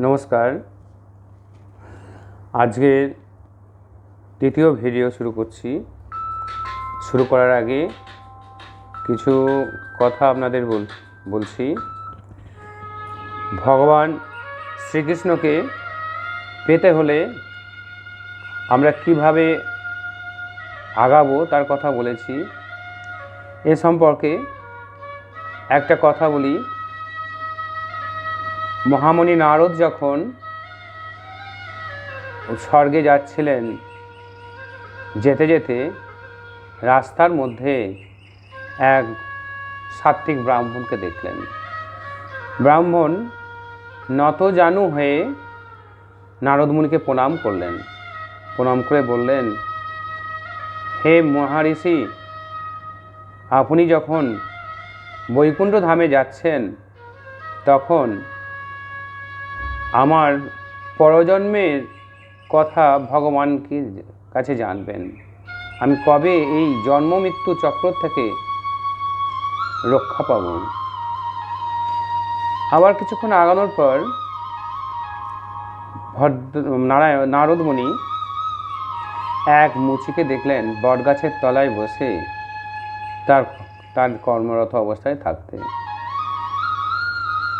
নমস্কার। আজকের তৃতীয় ভিডিও শুরু করছি। শুরু করার আগে কিছু কথা আপনাদের বল, বলছি। ভগবান শ্রীকৃষ্ণকে পেতে হলে আমরা কীভাবে আগাবো তার কথা বলেছি। এ সম্পর্কে একটা কথা বলি। মহামণি নারদ যখন স্বর্গে যাচ্ছিলেন, যেতে যেতে রাস্তার মধ্যে এক সাত্ত্বিক ব্রাহ্মণকে দেখলেন। ব্রাহ্মণ নত জানু হয়ে নারদমুনিকে প্রণাম করলেন। প্রণাম করে বললেন, হে মহারিষি আপনি যখন বৈকুণ্ঠ ধামে যাচ্ছেন, তখন আমার পরজন্মের কথা ভগবানকে কাছে জানবেন? আমি কবে এই জন্ম মৃত্যু চক্র থেকে রক্ষা পাব? আবার কিছুক্ষণ আগানোর পর ভদ্র নারায়ণ নারদমণি এক মুচিকে দেখলেন বটগাছের তলায় বসে তার তার কর্মরত অবস্থায় থাকতে।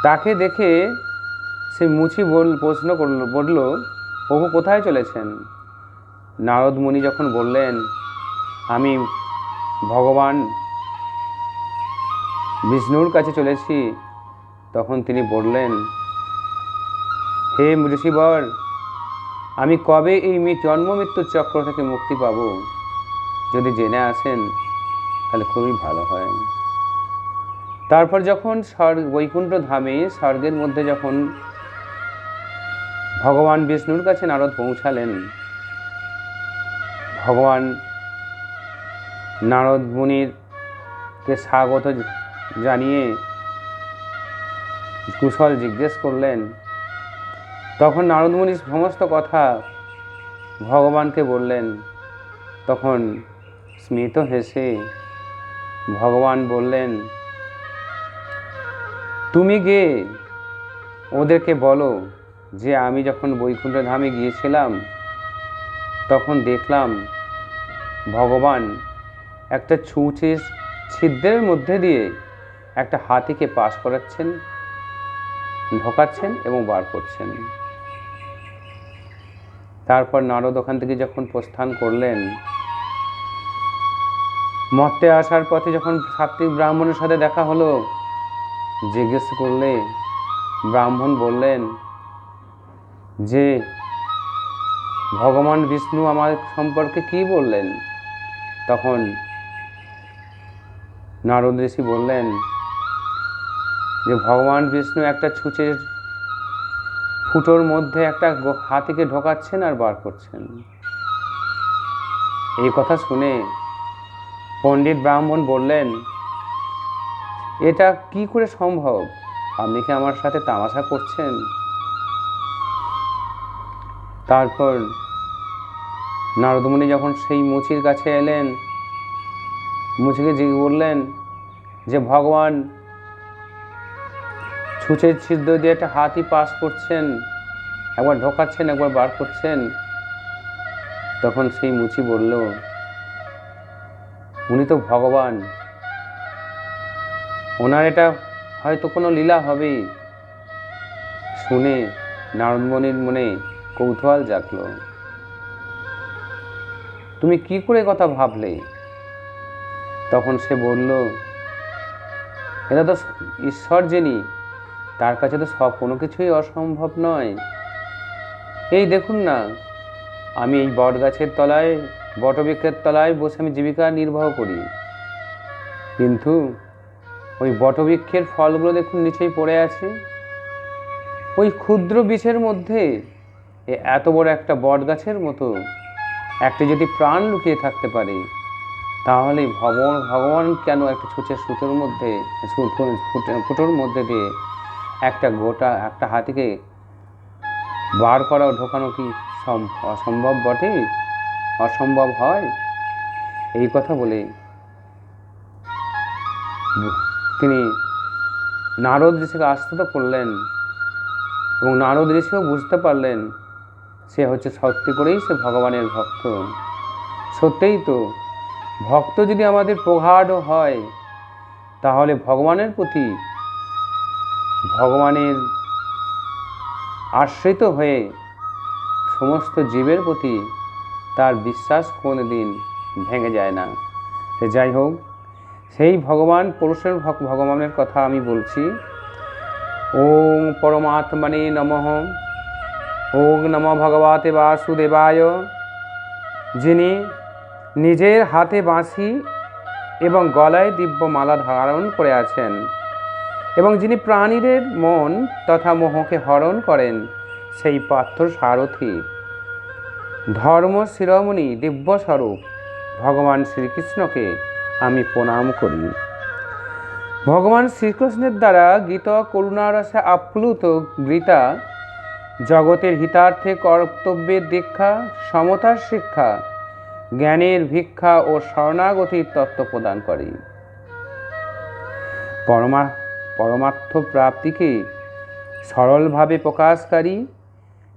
তাকে দেখে সে মুচি বল, প্রশ্ন করল, বলল প্রভু কোথায় চলেছেন? নারদ মুনি যখন বললেন, আমি ভগবান বিষ্ণুর কাছে চলেছি। তখন তিনি বললেন, হে ঋষিবর, আমি কবে এই জন্ম মৃত্যুর চক্র থেকে মুক্তি পাব? যদি জেনে আসেন, তাহলে খুবই ভালো হয়। তারপর যখন স্বর্গ, বৈকুণ্ঠ ধামে স্বর্গের মধ্যে যখন ভগবান বিষ্ণুর কাছে নারদ পৌঁছালেন। ভগবান নারদ মুনিরকে স্বাগত জানিয়ে কুশল জিজ্ঞেস করলেন। তখন নারদ মুনি সমস্ত কথা ভগবানকে বললেন। তখন স্মিত হেসে ভগবান বললেন, তুমি গে ওদেরকে বলো। যে আমি যখন বৈকুণ্ঠ ধামে গিয়েছিলাম, তখন দেখলাম ভগবান একটা ছুঁচের ছিদ্রের মধ্যে দিয়ে একটা হাতিকে পাশ করাচ্ছেন, ঢোকাচ্ছেন এবং বার করছেন। তারপর নারদ ওখান থেকে যখন প্রস্থান করলেন, মর্তে আসার পথে যখন সাত্বিক ব্রাহ্মণের সাথে দেখা হলো, জিজ্ঞেস করলে ব্রাহ্মণ বললেন যে ভগবান বিষ্ণু আমার সম্পর্কে কি বললেন? তখন নারদ ঋষি বললেন, যে ভগবান বিষ্ণু একটা ছুঁচের ফুটোর মধ্যে একটা হাতিকে ঢোকাচ্ছেন আর বার করছেন। এই কথা শুনে পণ্ডিত ব্রাহ্মণ বললেন, এটা কি করে সম্ভব? আপনি কি আমার সাথে তামাশা করছেন? তারপর নারদমণি যখন সেই মুচির কাছে এলেন, মুচিকে জিজ্ঞেস বললেন যে, ভগবান ছুঁচের ছিদ্র দিয়ে একটা হাতি পাস করছেন, একবার ঢোকাচ্ছেন, একবার বার করছেন? তখন সেই মুচি বলল, উনি তো ভগবান। ওনার এটা হয়তো কোনো লীলা হবেই। শুনে নারদমণির মনে কৌতূহল জাগলো। তুমি কি করে কথা ভাবলে? তখন সে বলল, এটা তো ঈশ্বর জেনি তার কাছে তো সব কোনো কিছুই অসম্ভব নয়। এই দেখুন না, আমি এই বট গাছের তলায়, বটবৃক্ষের তলায় বসে আমি জীবিকা নির্বাহ করি। কিন্তু ওই বটবৃক্ষের ফলগুলো দেখুন নিচেই পড়ে আছে। ওই ক্ষুদ্র বিষের মধ্যে এ এত বড় একটা বট গাছের মতো একটি যদি প্রাণ লুকিয়ে থাকতে পারে, তাহলে ভগবান ভগবান কেন একটা ছুঁচের সুতোর মধ্যে ফুটোর মধ্যে দিয়ে একটা গোটা, একটা হাতিকে বার করা ঢোকানো কি সম- অসম্ভব বটে? অসম্ভব হয়? এই কথা বলে তিনি নারদ ঋষিকে আস্তুত করলেন এবং নারদ ঋষিও বুঝতে পারলেন সে হচ্ছে সত্যি করেই সে ভগবানের ভক্ত। সত্যিই তো, ভক্ত যদি আমাদের প্রগাঢ় হয়, তাহলে ভগবানের প্রতি ভগবানের আশ্রিত হয়ে সমস্ত জীবের প্রতি তার বিশ্বাস কোনো দিন ভেঙে যায় না। সে যাই হোক, সেই ভগবান পুরুষের ভগ- ভগবানের কথা আমি বলছি। ওম পরমাত্মনে নমঃ। ওম নম ভগবতে বাসুদেবায়। যিনি নিজের হাতে বাঁশি এবং গলায় দিব্যমালা ধারণ করে আছেন এবং যিনি প্রাণীদের মন তথা মোহকে হরণ করেন, সেই পাত্র সারথি। ধর্ম শিরোমণি দিব্যস্বরূপ ভগবান শ্রীকৃষ্ণকে আমি প্রণাম করি। ভগবান শ্রীকৃষ্ণের দ্বারা গীত, করুণারসে আপ্লুত গীতা জগতের হিতার্থে কর্তব্যের দীক্ষা, সমতার শিক্ষা, জ্ঞানের ভিক্ষা ও শরণাগতির তত্ত্ব প্রদান করে। পরমা, পরমার্থ প্রাপ্তিকে সরলভাবে প্রকাশকারী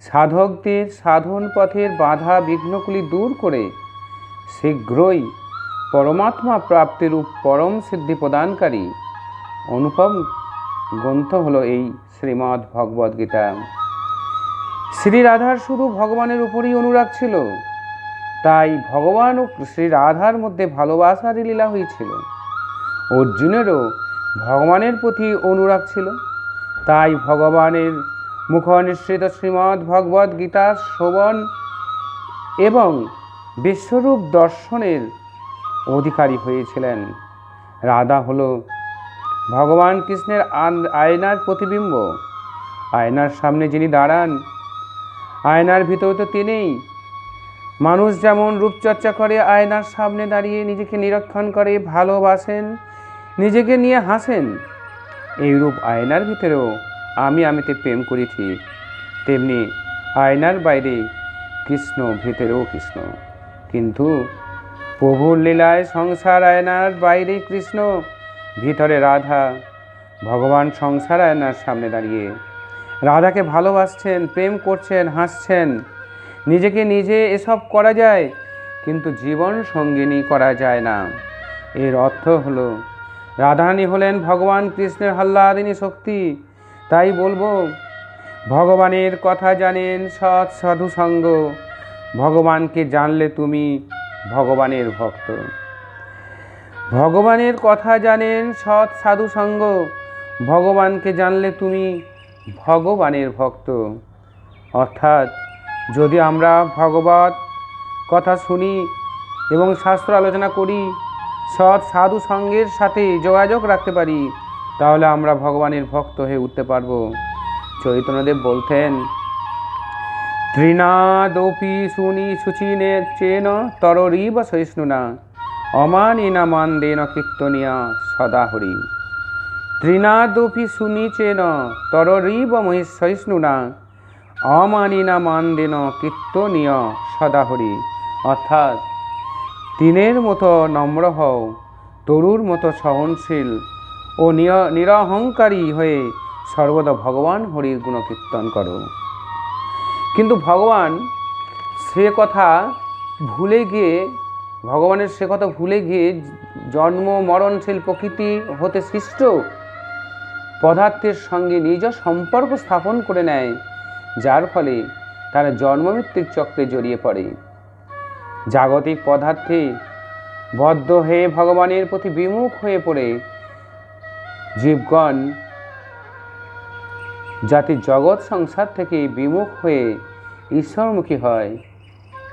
সাধকদের সাধন পথের বাধা বিঘ্নগুলি দূর করে, শীঘ্রই পরমাত্মা প্রাপ্তির রূপ পরম সিদ্ধি প্রদানকারী অনুপম গ্রন্থ হলো এই শ্রীমদ্ ভগবদ গীতা। শ্রী রাধার শুধু ভগবানের উপরই অনুরাগ ছিল। তাই ভগবান ও শ্রী রাধার মধ্যে ভালোবাসারই লীলা হয়েছিল। অর্জুনেরও ভগবানের প্রতি অনুরাগ ছিল। তাই ভগবানের মুখ নিঃসৃত শ্রীমদ্ ভগবদ গীতা শ্রবণ এবং বিশ্বরূপ দর্শনের অধিকারী হয়েছিলেন। রাধা হল ভগবান কৃষ্ণের আয়নার প্রতিবিম্ব। আয়নার সামনে যিনি দাঁড়ান আয়নার ভিতর তো তিনিই। মানুষ যেমন রূপচর্চা করে, আয়নার সামনে দাঁড়িয়ে নিজেকে নিরীক্ষণ করে, ভালোবাসেন, নিজেকে নিয়ে হাসেন এই রূপ আয়নার ভিতরেও আমি আমিতে প্রেম করি ঠিক তেমনি আয়নার বাইরে কৃষ্ণ, ভিতরেও কৃষ্ণ। কিন্তু প্রভুর লীলায় সংসার আয়নার বাইরে কৃষ্ণ, ভিতরে রাধা, ভগবান সংসার আয়নার সামনে দাঁড়িয়ে রাধাকে ভালোবাসছেন, প্রেম করছেন, হাসছেন। নিজেকে নিজে এসব করা যায়, কিন্তু জীবন সঙ্গিনী করা যায় না। এর অর্থ হলো, রাধারানী হলেন ভগবান কৃষ্ণের হল্লাদিনী শক্তি। তাই বলব, ভগবানের কথা জানেন সৎ সাধু সঙ্গ। ভগবানকে জানলে তুমি ভগবানের ভক্ত। ভগবানের কথা জানেন সৎ সাধু সঙ্গ। ভগবানকে জানলে তুমি ভগবানের ভক্ত। অর্থাৎ যদি আমরা ভগবত কথা শুনি এবং শাস্ত্র আলোচনা করি, সৎ সাধু সঙ্গের সাথে যোগাযোগ রাখতে পারি, তাহলে আমরা ভগবানের ভক্ত হয়ে উঠতে পারব। চৈতন্যদেব বলতেন, ত্রিনাদপি শুনি শুচিনে চেন তররিব সহিষ্ণুনা, অমানিনা মান্দেন কীর্তনিয়া সদা হরি। ত্রিনাদপি শুনি চেন তররিব সহিষ্ণুনা অমানিনা মান্দেন কীর্তনীয় সদাহরি। অর্থাৎ, তিনের মতো নম্র হও, তরুর মতো সহনশীল ও নিরহংকারী হয়ে সর্বদা ভগবান হরির গুণকীর্তন করো। কিন্তু ভগবান সে কথা ভুলে গিয়ে, ভগবানের সে কথা ভুলে গিয়ে জন্ম মরণশীল প্রকৃতি হতে সৃষ্ট পদার্থের সঙ্গে নিজ সম্পর্ক স্থাপন করে নেয়, যার ফলে তারা জন্মমৃত্যুর চক্রে জড়িয়ে পড়ে। জাগতিক পদার্থে বদ্ধ হয়ে ভগবানের প্রতি বিমুখ হয়ে পড়ে জীবগণ, যাতে জগৎ সংসার থেকে বিমুখ হয়ে ঈশ্বরমুখী হয়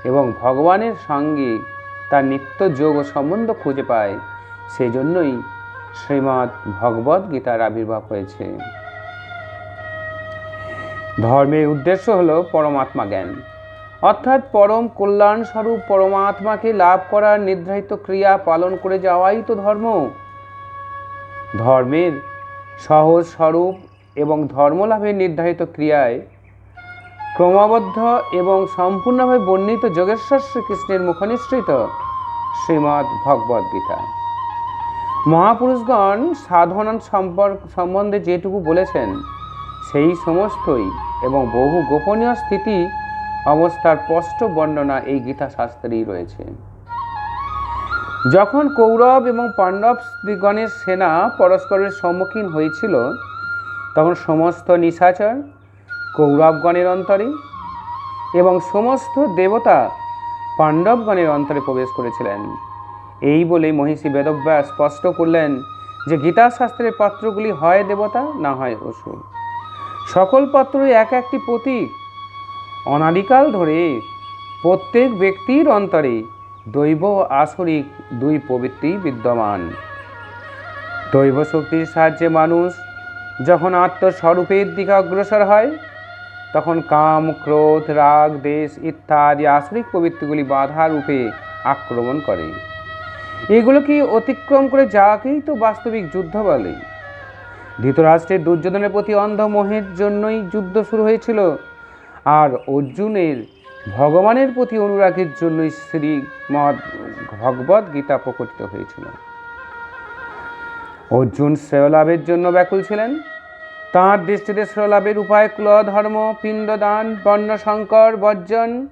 এবং ভগবানের সঙ্গে তার নিত্য যোগ সম্বন্ধ খুঁজে পায় সেই জন্যই শ্রীমৎ ভগবদ গীতার আবির্ভাব হয়েছে। ধর্মের উদ্দেশ্য হলো পরমাত্মা জ্ঞান। অর্থাৎ পরম কল্যাণ স্বরূপ পরমাত্মাকে লাভ করার নির্ধারিত ক্রিয়া পালন করে যাওয়াই তো ধর্ম। ধর্মের সহজ স্বরূপ এবং ধর্মলাভের নির্ধারিত ক্রিয়ায় ক্রমাবদ্ধ এবং সম্পূর্ণভাবে বর্ণিত যোগেশ্বর শ্রীকৃষ্ণের মুখনিসৃত শ্রীমদ্ ভগবদ গীতা। মহাপুরুষগণ সাধনা সম্পর্ক সম্বন্ধে যেটুকু বলেছেন, সেই সমস্তই এবং বহু গোপনীয় স্থিতি অবস্থার স্পষ্ট বর্ণনা এই গীতা শাস্ত্রেই রয়েছে। যখন কৌরব এবং পাণ্ডব দিগণের সেনা পরস্পরের সম্মুখীন হয়েছিল, তখন সমস্ত নিশাচর, কৌরবগণের অন্তরে এবং সমস্ত দেবতা পাণ্ডবগণের অন্তরে প্রবেশ করেছিলেন। এই বলে মহিষী বেদব্যাস স্পষ্ট করলেন যে গীতা শাস্ত্রের পাত্রগুলি হয় দেবতা, না হয় অসুর। সকল পাত্রই এক একটি প্রতীক। অনাদিকাল ধরে প্রত্যেক ব্যক্তির অন্তরে দৈব আসরিক দুই প্রবৃত্তি বিদ্যমান। দৈব শক্তির সাহায্যে মানুষ যখন আত্মস্বরূপের দিকে অগ্রসর হয়, তখন কাম, ক্রোধ, রাগ, দেশ ইত্যাদি আসরিক প্রবৃত্তিগুলি বাধা রূপে আক্রমণ করে। এগুলোকে অতিক্রম করে যাকেই তো বাস্তবিক যুদ্ধ বলে? ধৃতরাষ্ট্রের দুর্যোধনের প্রতি অন্ধ মোহের জন্যই যুদ্ধ শুরু হয়েছিল, আর অর্জুনের, ভগবানের প্রতি অনুরাগের জন্যই শ্রীমৎ ভগবদ গীতা প্রকটিত হয়েছিল। অর্জুন শ্রেয়লাভের জন্য ব্যাকুল ছিলেন। তাঁর দৃষ্টিতে শ্রেয় লাভের উপায় কুল ধর্ম পিণ্ডদান বর্ণ সংকর কুলক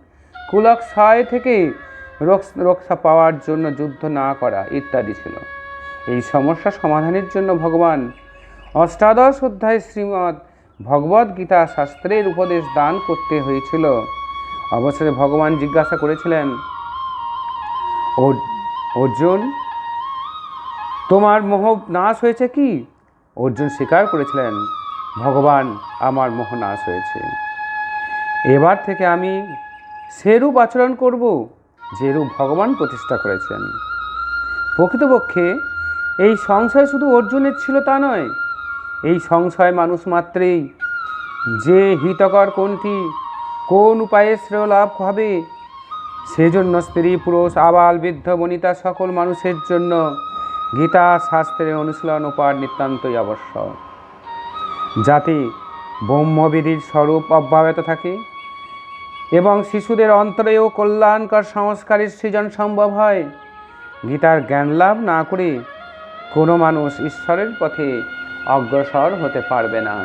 কুলক্ষয় থেকে রক্ষ- রক্ষা পাওয়ার জন্য যুদ্ধ না করা ইত্যাদি ছিল। এই সমস্যা সমাধানের জন্য ভগবান অষ্টাদশ অধ্যায় শ্রীমৎ ভগবদ গীতা শাস্ত্রের উপদেশ দান করতে হয়েছিল। অবসরে ভগবান জিজ্ঞাসা করেছিলেন "অর- অর্জুন, তোমার মোহ নাশ হয়েছে কি? অর্জুন স্বীকার করেছিলেন, ভগবান, আমার মোহ নাশ হয়েছে। এবার থেকে আমি সেরূপ আচরণ করব যেরূপ ভগবান প্রতিষ্ঠা করেছেন। প্রকৃতপক্ষে এই সংশয় শুধু অর্জুনের ছিল তা নয়, এই সংশয় মানুষ মাত্রেই যে হিতকর কোনটি কোন উপায়ে শ্রেয় লাভ হবে, সেজন্য স্ত্রী, পুরুষ, আবাল, বৃদ্ধ, বনিতা সকল মানুষের জন্য গীতা শাস্ত্রের অনুশীলন উপার নিতান্তই আবশ্যক। যাতে ব্রহ্মবিধির স্বরূপ অব্যাহত থাকে এবং শিশুদের অন্তরেও কল্যাণকর সংস্কারের সৃজন সম্ভব হয়। গীতার জ্ঞান লাভ না করে কোনো মানুষ ঈশ্বরের পথে অগ্রসর হতে পারবে না।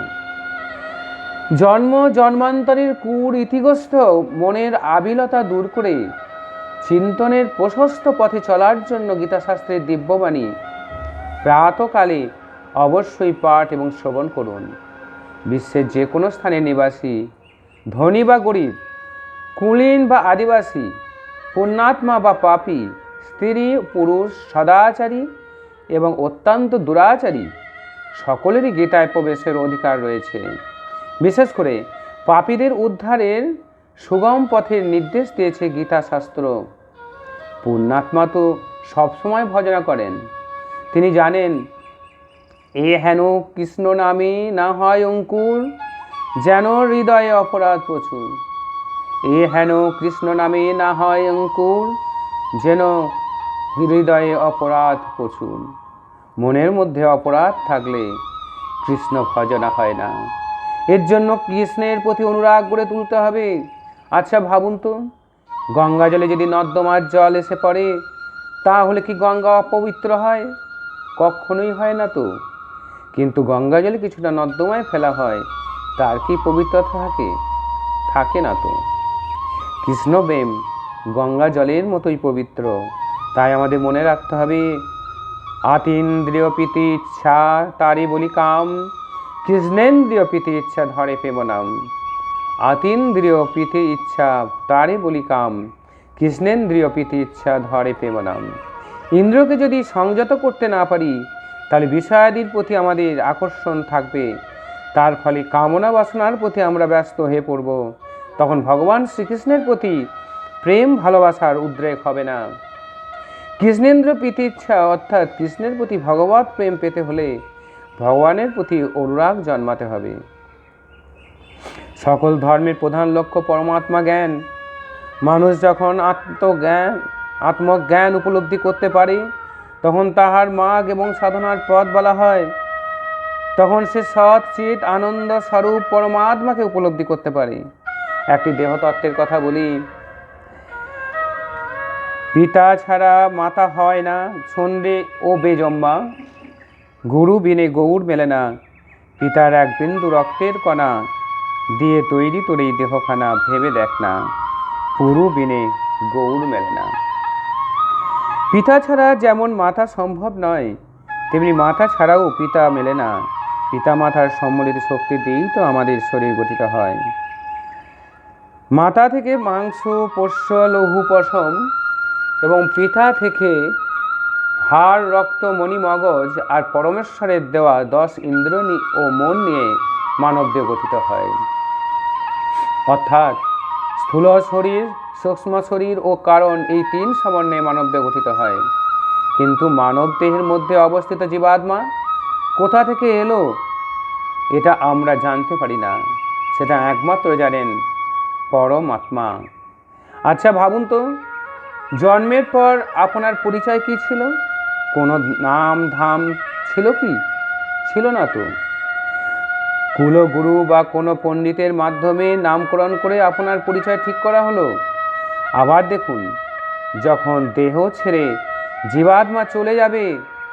জন্ম, জন্মান্তরের কুর ইতিগ্রস্ত, মনের আবিলতা দূর করে চিন্তনের প্রশস্ত পথে চলার জন্য গীতাশাস্ত্রের দিব্যবাণী প্রাতকালে অবশ্যই পাঠ এবং শ্রবণ করুন। বিশ্বের যে কোনো স্থানে নিবাসী, ধনী বা গরিব কুলীন বা আদিবাসী, পুণ্যাত্মা বা পাপী, স্ত্রী, পুরুষ, সদাচারী এবং অত্যন্ত দুরাচারী, সকলেরই গীতায় প্রবেশের অধিকার রয়েছে। বিশেষ করে পাপীদের উদ্ধারের সুগম পথের নির্দেশ দিয়েছে গীতা শাস্ত্র পুণ্যাত্মা তো সবসময় ভজনা করেন। তিনি জানেন, এ হেন কৃষ্ণ নামে না হয় অঙ্কুর, যেন হৃদয়ে অপরাধ প্রচুর। এ হেন কৃষ্ণ নামে না হয় অঙ্কুর, যেন হৃদয়ে অপরাধ প্রচুর। মনের মধ্যে অপরাধ থাকলে কৃষ্ণ ভজনা হয় না। এর জন্য কৃষ্ণের প্রতি অনুরাগ গড়ে তুলতে হবে। আচ্ছা ভাবুন তো, গঙ্গা জলে যদি নর্দমার জল এসে পড়ে, তাহলে কি গঙ্গা অপবিত্র হয়? কখনোই হয় না তো। কিন্তু গঙ্গা জলে কিছুটা নর্দমায় ফেলা হয়, তার কি পবিত্রতা থাকে? থাকে না তো। কৃষ্ণপ্রেম গঙ্গা জলের মতোই পবিত্র। তাই আমাদের মনে রাখতে হবে আতীন্দ্রিয় প্রীতি ইচ্ছা তারই বলি কাম কৃষ্ণেন্দ্রিয় প্রীতি ইচ্ছা ধরে প্রেম নাম। আতীন্দ্রিয় প্রীতি ইচ্ছা তারই বলি কাম কৃষ্ণেন্দ্রিয় প্রীতি ইচ্ছা ধরে প্রেম নাম। ইন্দ্রকে যদি সংযত করতে না পারি, তাহলে বিষয়াদির প্রতি আমাদের আকর্ষণ থাকবে। তার ফলে কামনা বাসনার প্রতি আমরা ব্যস্ত হয়ে পড়ব। তখন ভগবান শ্রীকৃষ্ণের প্রতি প্রেম, ভালোবাসার উদ্রেক হবে না। কৃষ্ণেন্দ্র প্রীতি ইচ্ছা অর্থাৎ কৃষ্ণের প্রতি ভগবত প্রেম পেতে হলে ভগবানের প্রতি অনুরাগ জন্মাতে হবে। সকল ধর্মের প্রধান লক্ষ্য পরমাত্মা জ্ঞান। মানুষ যখন আত্মজ্ঞান আত্মজ্ঞান উপলব্ধি করতে পারে, তখন তাহার মাগ এবং সাধনার পথ বলা হয়। তখন সে সৎ, চিত, আনন্দ স্বরূপ পরমাত্মাকে উপলব্ধি করতে পারে। একটি দেহতত্ত্বের কথা বলি। পিতা ছাড়া মাতা হয় না সন্ধে ও বেজম্মা। গুরু বিনে গৌর মেলে না, পিতার এক বিন্দু রক্তের কণা। দিয়ে তৈরি তোর এই দেহখানা ভেবে দেখ না পুরু বিনে গৌর মেলে না। পিতা ছাড়া যেমন মাথা সম্ভব নয়, তেমনি মাথা ছাড়াও পিতা মেলে না। পিতা মাথার সম্মিলিত শক্তি দিয়েই তো আমাদের শরীর গঠিত হয়। মাথা থেকে মাংস, পোষ্য লৌহু পশম এবং পিতা থেকে হাড়, রক্ত, মণি, মগজ আর পরমেশ্বরের দেওয়া দশ ইন্দ্র নি- ও মন নিয়ে মানবদেহ গঠিত হয়। অর্থাৎ স্থূল শরীর, সূক্ষ্ম শরীর ও কারণ এই তিন সমন্বয়ে মানবদেহ গঠিত হয়। কিন্তু মানব দেহের মধ্যে অবস্থিত জীবাত্মা কোথা থেকে এলো? এটা আমরা জানতে পারি না। সেটা একমাত্র জানেন পরমাত্মা আচ্ছা ভাবুন তো, জন্মের পর আপনার পরিচয় কি ছিল? কোনো নাম ধাম ছিল কি? ছিল না তো। কুলগুরু বা কোনো পণ্ডিতের মাধ্যমে নামকরণ করে আপনার পরিচয় ঠিক করা হলো? আবার দেখুন, যখন দেহ ছেড়ে জীবাত্মা চলে যাবে,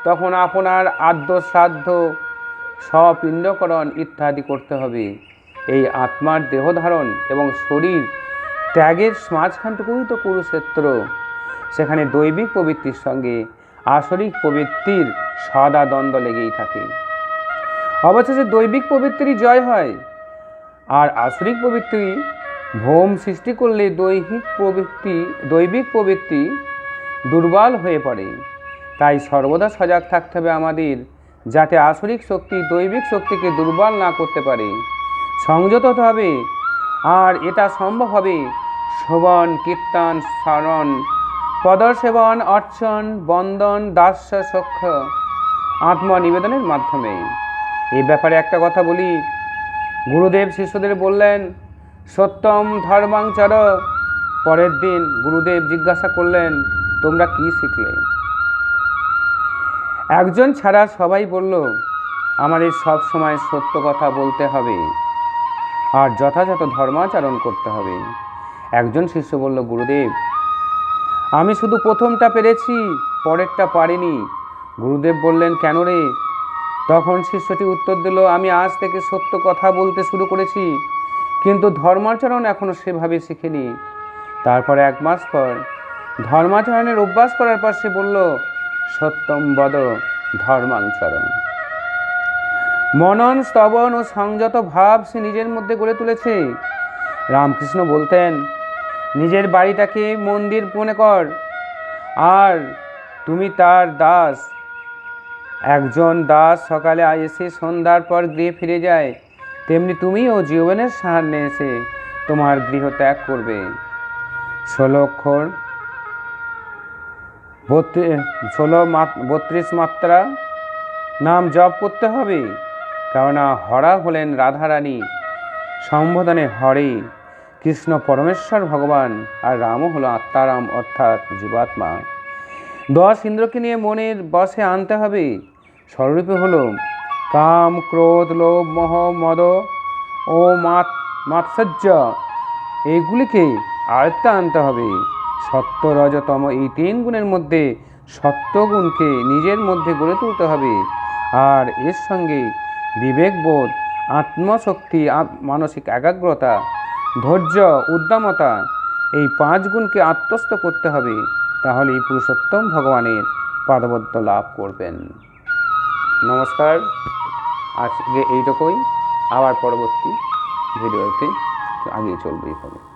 তখন আপনার আদ্য শ্রাদ্ধ স্বপিণ্ডকরণ ইত্যাদি করতে হবে। এই আত্মার দেহ ধারণ এবং শরীর ত্যাগের মাঝখানটুকুই তো কুরুক্ষেত্র। সেখানে দৈবিক প্রবৃত্তির সঙ্গে আসরিক প্রবৃত্তির সদা দ্বন্দ্ব লেগেই থাকে। অবশেষে দৈবিক প্রবৃত্তিরই জয় হয়। আর আসরিক প্রবৃত্তি ভোম সৃষ্টি করলে দৈহিক প্রবৃত্তি, দৈবিক প্রবৃত্তি দুর্বল হয়ে পড়ে। তাই সর্বদা সজাগ থাকতে হবে আমাদের, যাতে আসরিক শক্তি দৈবিক শক্তিকে দুর্বল না করতে পারে। সংযত হতে হবে। আর এটা সম্ভব হবে। শোভন, কীর্তন, স্মরণ, পদসেবন, অর্চন, বন্দন, দাস্য, সক্ষ, আত্মনিবেদনের মাধ্যমে। এই ব্যাপারে একটা কথা বলি। গুরুদেব শিষ্যদের বললেন, সত্যম ধর্মাংচর পরের দিন গুরুদেব জিজ্ঞাসা করলেন, তোমরা কি শিখলে? একজন ছাড়া সবাই বলল, আমাদের সব সময় সত্য কথা বলতে হবে। আর যথাযথ ধর্মাচরণ করতে হবে। একজন শিষ্য বলল, গুরুদেব, আমি শুধু প্রথমটা পেরেছি, পরেরটা পারিনি। গুরুদেব বললেন, কেন রে? তখন শিষ্যটি উত্তর দিল, আমি আজ থেকে সত্য কথা বলতে শুরু করেছি, কিন্তু ধর্মাচরণ এখনও সেভাবে শিখিনি। তারপর এক মাস পর ধর্মাচরণের অভ্যাস করার পর সে বলল, সত্যম বদ ধর্মাঞ্চরণ মনন, স্তবন ও সংযত ভাব সে নিজের মধ্যে গড়ে তুলেছে। রামকৃষ্ণ বলতেন, নিজের বাড়িটাকে মন্দির মনে কর। আর তুমি তার দাস। একজন দাস সকালে এসে সন্ধ্যার পর গৃহে ফিরে যায়। তেমনি তুমিও জীবনের সাহায্যে এসে তোমার গৃহ ত্যাগ করবে। ষোলো অক্ষর, বত্রিশ, ষোলো বত্রিশ মাত্রা নাম জপ করতে হবে। কেননা হরা হলেন রাধারানী। সম্বোধনে হরে, কৃষ্ণ পরমেশ্বর ভগবান আর রামও হলো আত্মারাম অর্থাৎ জীবাত্মা। দশ ইন্দ্রকে নিয়ে মনের বসে আনতে হবে। স্বরূপে হলো, কাম, ক্রোধ, লোভ, মোহ, মদ ও মাত, মাৎসর্য এইগুলিকে আয়ত্তে আনতে হবে। সত্য রজতম এই তিন গুণের মধ্যে সত্যগুণকে নিজের মধ্যে গড়ে তুলতে হবে। আর এর সঙ্গে বিবেকবোধ, আত্মশক্তি মানসিক একাগ্রতা, ধৈর্য উদ্দামতা এই পাঁচ গুণকে আত্মস্থ করতে হবে তাহলে এই পুরুষোত্তম ভগবানের পাদবদ্ধ লাভ করবেন। নমস্কার, আজকে এইটুকুই। আবার পরবর্তী ভিডিওতে আগিয়ে চলবে এইভাবে